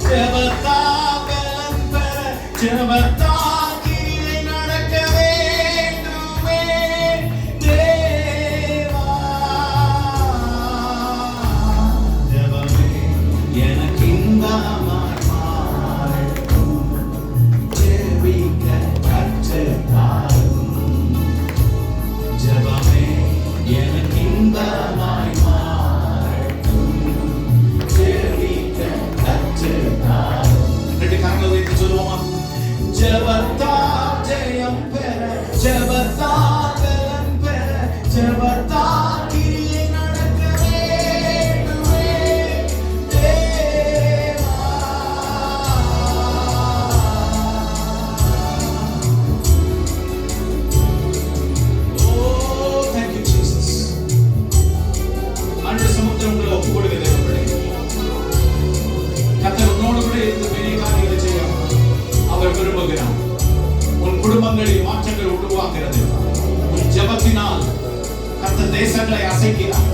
Ce vă da, pe lângă, ce vă da. பெற ஜெபத்தா உன் மாற்றங்கள் உருவாகிறது. உன் ஜபத்தினால் கத்த தேசங்களை அசைக்கிறார்.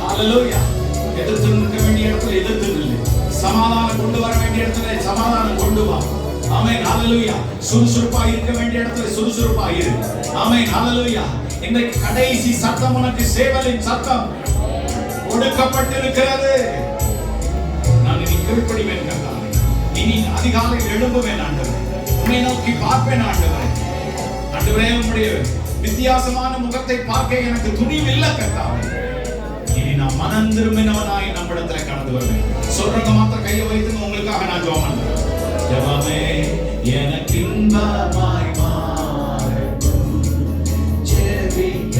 ஹalleluya எதிர்த்து நிற்க வேண்டிய இடத்துல எதிர்த்து நில்லு. சமாதானம் கொண்டு வர வேண்டிய இடத்துல சமாதானம் கொண்டு வா. ஆமென் ஹalleluya சுறுசுறுப்பா இருக்க வேண்டிய இடத்துல சுறுசுறுப்பா இரு. ஆமென் ஹalleluya இன்றைக்கு கடைசி சத்தம் உனக்கு சேவலின் சத்தம். கொடுக்கப்பட்டிருக்கிறது நான் இனி கீழ்ப்படிவேன் கர்த்தாவே. இனி அதிகாலை எழும்புவேன் ஆண்டவரே. உன்னை நோக்கி பார்ப்பேன் ஆண்டவரே. ஆண்டவரே உம்முடைய வித்தியாசமான முகத்தை பார்க்க எனக்கு துணிவில்லை கர்த்தாவே. இனி நான் மனம் திரும்பினவனாய் நம்மிடத்துல கடந்து வருவேன். சொல்றவங்க மாத்திரம் கையை வைத்து உங்களுக்காக நான் ஜெபம் பண்றேன் ஜெபமே எனக்கு இன்பமாய் மாறும். ஜெபிக்க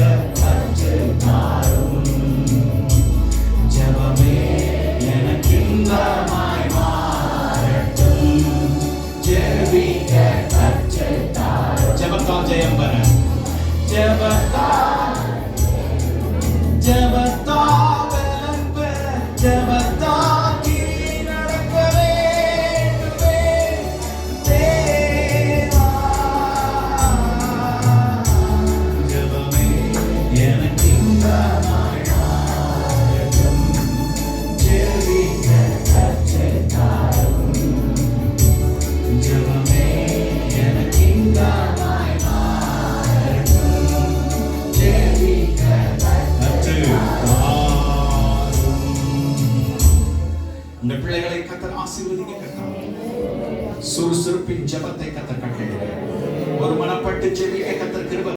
lembra de levantar. சுறுசுறுப்பின் ஜபத்தை கத்த கட்டுகிறேன் ஒரு மனப்பட்டு செவியை கத்த கிருப